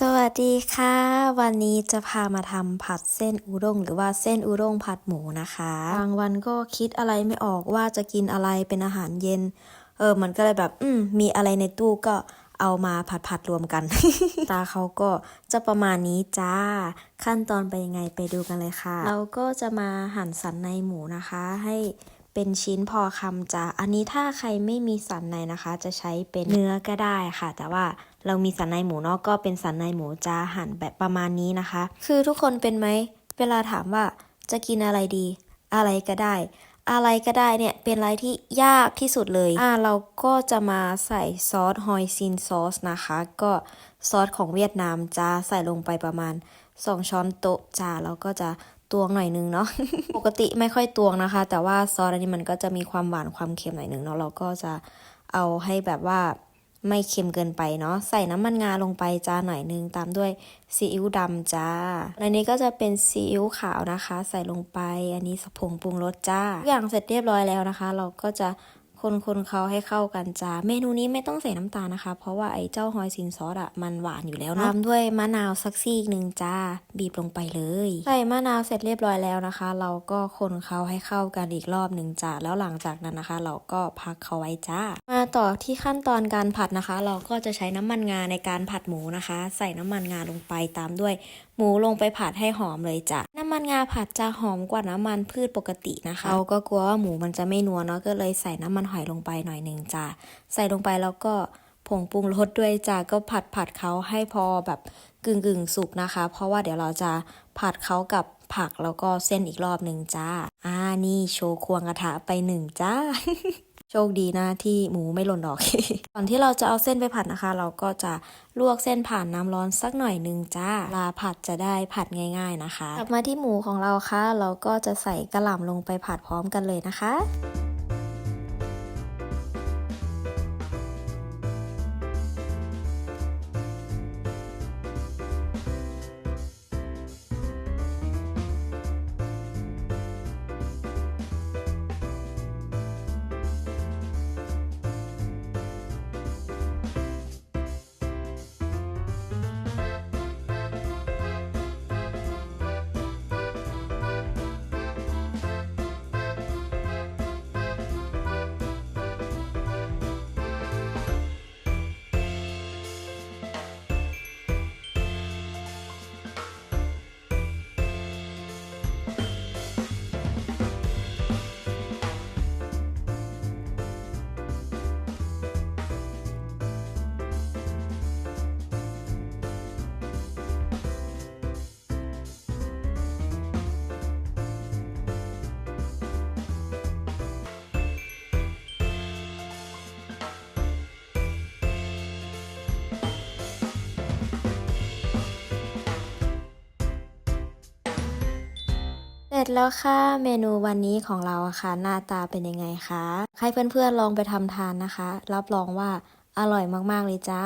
สวัสดีค่ะ วันนี้จะพามาทำผัดเส้นอุด้งหรือว่าเส้นอุด้งผัดหมูนะคะบางวันก็คิดอะไรไม่ออกว่าจะกินอะไรเป็นอาหารเย็น เออมันก็เลยแบบ อืมมีอะไรในตู้ก็เอามาผัดผัดรวมกัน ตาเขาก็จะประมาณนี้จ้า ขั้นตอนไปยังไงไปดูกันเลยค่ะ เราก็จะมาหั่นสันในหมูนะคะ ให้ เป็นชิ้นพอคำจ้าอันนี้ถ้าใครไม่มีสันในนะคะ จะใช้เป็นเนื้อก็ได้ค่ะ แต่ว่าเรามีสันในหมูนาะก็เป็นสันในหมูจะหั่นแบบประมาณนี้นะคะ คือทุกคนเป็นไหมเวลาถามว่าจะกินอะไรดี อะไรก็ได้ อะไรก็ได้เนี่ยเป็นอะไรที่ยากที่สุดเลยอ่าเราก็จะมาใส่ซอสฮอยซินซอสนะคะ ก็ซอสของเวียดนามจะใส่ลงไปประมาณ 2 ช้อนโต๊ะจ้าแล้วก็จะ ตวงหน่อยนึงเนาะ ปกติไม่ค่อยตวงนะคะ แต่ว่าซอสอันนี้มันก็จะมีความหวานความเค็มหน่อยนึงเนาะ เราก็จะเอาให้แบบว่าไม่เค็มเกินไปเนาะ ใส่น้ำมันงาลงไปจ้าหน่อยนึง ตามด้วยซีอิ๊วดำจ้า ในนี้ก็จะเป็นซีอิ๊วขาวนะคะ ใส่ลงไป อันนี้ผงปรุงรสจ้าทุกอย่างเสร็จเรียบร้อยแล้วนะคะ เราก็จะ คนคนๆเขาให้เข้ากันจ้า เมนูนี้ไม่ต้องใส่น้ำตาลนะคะ เพราะว่าไอ้เจ้าฮอยซินซอสอะมันหวานอยู่แล้วเนาะตามด้วยมะนาวสักซีกหนึ่งจ้า บีบลงไปเลย ใส่มะนาวเสร็จเรียบร้อยแล้วนะคะ เราก็คนเขาให้เข้ากันอีกรอบหนึ่งจ้า แล้วหลังจากนั้นนะคะ เราก็พักเขาไว้จ้า มาต่อที่ขั้นตอนการผัดนะคะ เราก็จะใช้น้ำมันงาในการผัดหมูนะคะ ใส่น้ำมันงาลงไปตามด้วยหมูลงไปผัดให้หอมเลยจ้ะน้ำมันงาผัดจะหอมกว่าน้ำมันพืชปกตินะคะเราก็กลัวว่าหมูมันจะไม่นัวเนาะก็เลยใส่น้ำมันหอยลงไปหน่อยหนึ่งจ้ะใส่ลงไปแล้วก็ผงปรุงรสด้วยจ้ะก็ผัดผัดเขาให้พอแบบกึ่งกึ่งสุกนะคะ เพราะว่าเดี๋ยวเราจะผัดเขากับผักแล้วก็เส้นอีกรอบหนึ่งจ้า อ่านี่โชว์ควงกระทะไปหนึ่งจ้า โชคดีนะที่หมูไม่หล่นออก ก่อนที่เราจะเอาเส้นไปผัดนะคะ เราก็จะลวกเส้นผ่านน้ำร้อนสักหน่อยหนึ่งจ้าลาผัดจะได้ผัดง่าย ๆนะคะ กลับมาที่หมูของเราค่ะ เราก็จะใส่กระหล่ำลงไปผัดพร้อมกันเลยนะคะ ร็จแล้วค่ะเมนูวันนี้ของเราค่ะ หน้าตาเป็นยังไงคะให้เพื่อนๆลองไปทำทานนะคะ รับรองว่าอร่อยมากๆเลยจ้า